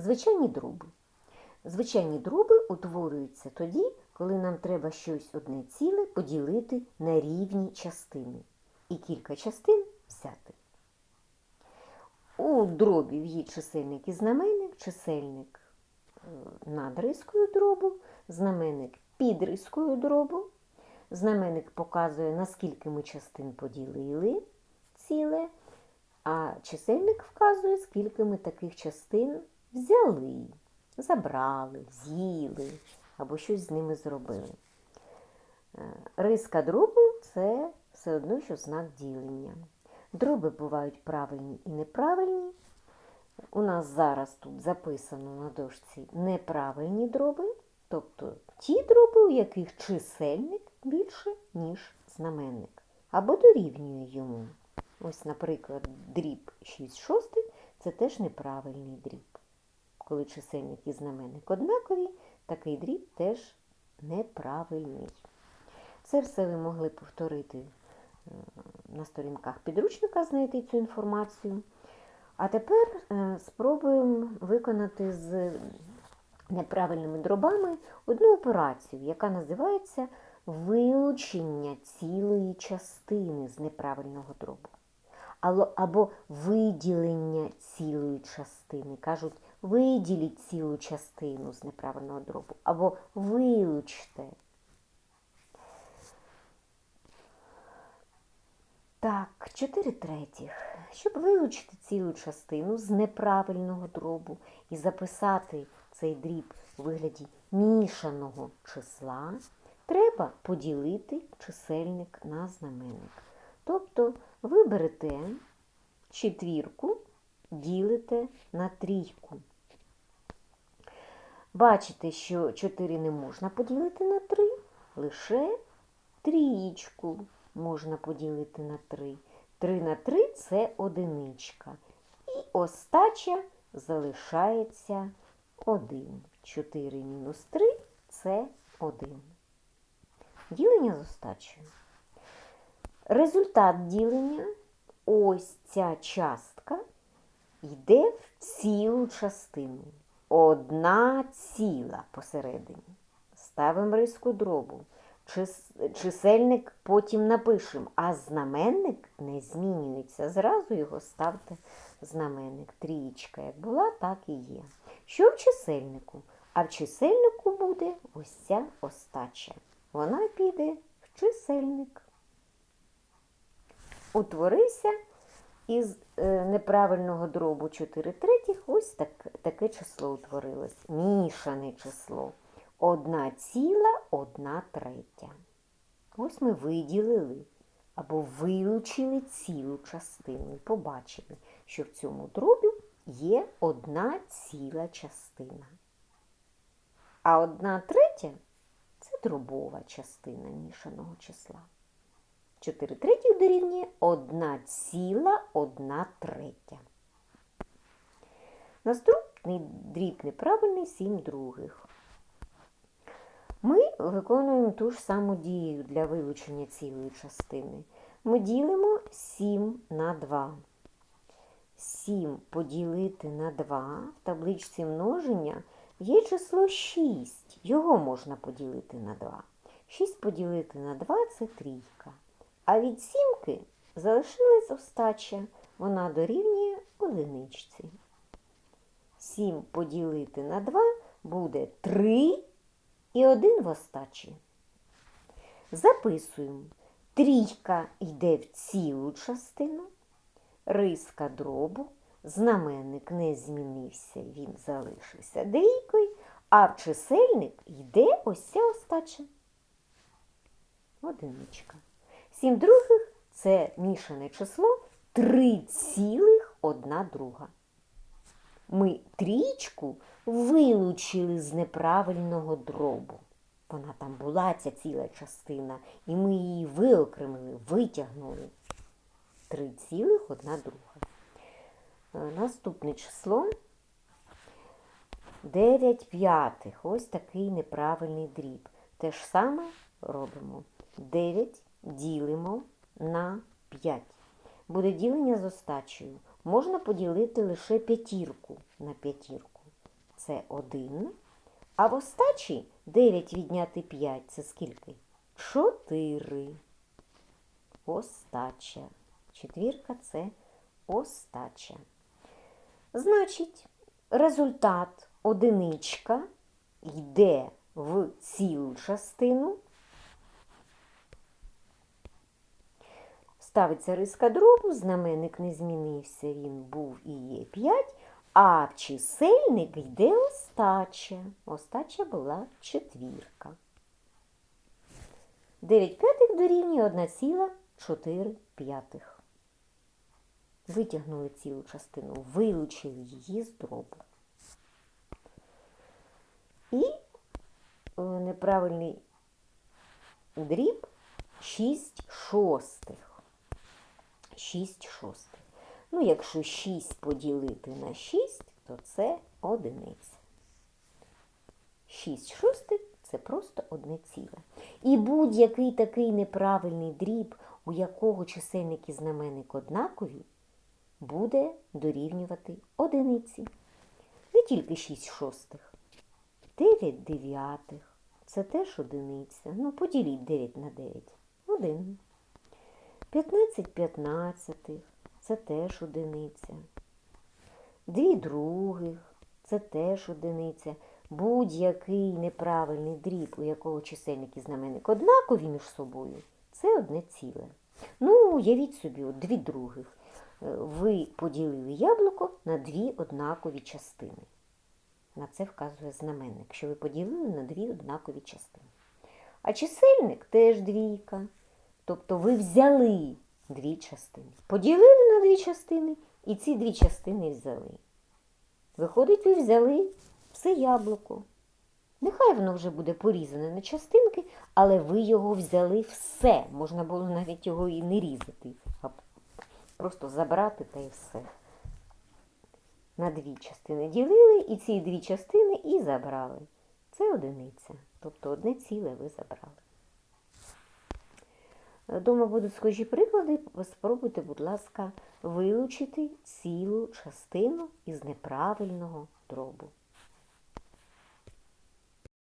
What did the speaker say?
Звичайні дроби. Звичайні дроби утворюються тоді, коли нам треба щось одне ціле поділити на рівні частини і кілька частин взяти. У дробів є чисельник і знаменник, чисельник е, над рискою дробу, знаменник під рискою дробу. Знаменник показує, наскільки ми частин поділили ціле, а чисельник вказує, скільки ми таких частин взяли, забрали, з'їли або щось з ними зробили. Е, Риска дробу це все одно, що знак ділення. Дроби бувають правильні і неправильні. У нас зараз тут записано на дошці неправильні дроби, тобто ті дроби, у яких чисельник більше, ніж знаменник, або дорівнює йому. Ось, наприклад, дріб 6 шостих це теж неправильний дріб. Коли чисельник і знаменник однакові, такий дріб теж неправильний. Це все ви могли повторити е, на сторінках підручника, знайти цю інформацію. А тепер е, спробуємо виконати з неправильними дробами одну операцію, яка називається вилучення цілої частини з неправильного дробу. Або виділення цілої частини. Кажуть, виділіть цілу частину з неправильного дробу, або вилучте. Так, 4 третіх. Щоб вилучити цілу частину з неправильного дробу і записати цей дріб у вигляді мішаного числа, треба поділити чисельник на знаменник. Тобто ви берете четвірку, ділите на трійку. Бачите, що 4 не можна поділити на 3, лише трієчку можна поділити на 3. 3 на 3 це одиничка. І остача залишається 1. 4 мінус 3 це 1. Ділення з остачею. Результат ділення ось ця частка йде в цілу частину. Одна ціла посередині. Ставимо риску дробу. Чисельник потім напишемо, а знаменник не змінюється. Зразу його ставте знаменник. Трієчка як була, так і є. Що в чисельнику? А в чисельнику буде ось ця остача. Вона піде в чисельник. Утворився із е, неправильного дробу 4 третіх ось так, таке число утворилось. Мішане число. Одна ціла, одна третя. Ось ми виділили або вилучили цілу частину побачили, що в цьому дробі є одна ціла частина. А одна третя це дробова частина мішаного числа. 4 третіх дорівнює 1 ціла 1 третя. Наступний дріб неправильний 7 других. Ми виконуємо ту ж саму дію для вилучення цілої частини. Ми ділимо 7 на 2. 7 поділити на 2 в табличці множення є число 6. Його можна поділити на 2. 6 поділити на 2 це трійка. А від сімки залишилась остача. Вона дорівнює одиничці. 7 поділити на 2 буде 3 і 1 в остачі. Записуємо. Трійка йде в цілу частину, риска дробу, знаменник не змінився, він залишився двійкою, а в чисельник йде ось ця остача. Одиничка. Сім других це мішане число 3 цілих одна друга. Ми трічку вилучили з неправильного дробу. Вона там була, ця ціла частина, і ми її виокремили, витягнули. 3 цілих одна друга. Е, Наступне число 9 п'ятих. Ось такий неправильний дріб. Те ж саме робимо. 9 ділимо на 5. Буде ділення з остачею. Можна поділити лише п'ятірку на п'ятірку. це 1. А в остачі 9 відняти 5 це скільки? 4. Остача. Четвірка це остача. Значить, результат одиничка йде в цілу частину. Ставиться риска дробу, знаменник не змінився, він був і є 5, а в чисельник йде остача. Остача була четвірка. 9 п'ятих дорівнює 1,4 п'ятих. Витягнули цілу частину, вилучили її з дробу. І е, неправильний дріб 6 шостих. 6 шостих. Ну, якщо 6 поділити на 6, то це одиниця. 6 шостих це просто одне ціле. І будь-який такий неправильний дріб, у якого чисельник і знаменник однакові, буде дорівнювати одиниці. Не тільки 6 шостих. 9 дев'ятих. Це теж одиниця. Ну, поділіть 9 на 9. Один. 15 п'ятнадцятих. Це теж одиниця. Дві других. Це теж одиниця. Будь-який неправильний дріб, у якого чисельник і знаменник однакові між собою, це одне ціле. Ну, уявіть собі, от дві других. Е, Ви поділили яблуко на дві однакові частини. На це вказує знаменник, що ви поділили на дві однакові частини. А чисельник теж двійка. Тобто ви взяли дві частини. Поділили на дві частини і ці дві частини взяли. Виходить, ви взяли все яблуко. Нехай воно вже буде порізане на частинки, але ви його взяли все. Можна було навіть його і не різати, а просто забрати та й все. На дві частини ділили, і ці дві частини і забрали. Це одиниця. Тобто одне ціле ви забрали. Дома будуть схожі приклади. Спробуйте, будь ласка, вилучити цілу частину із неправильного дробу.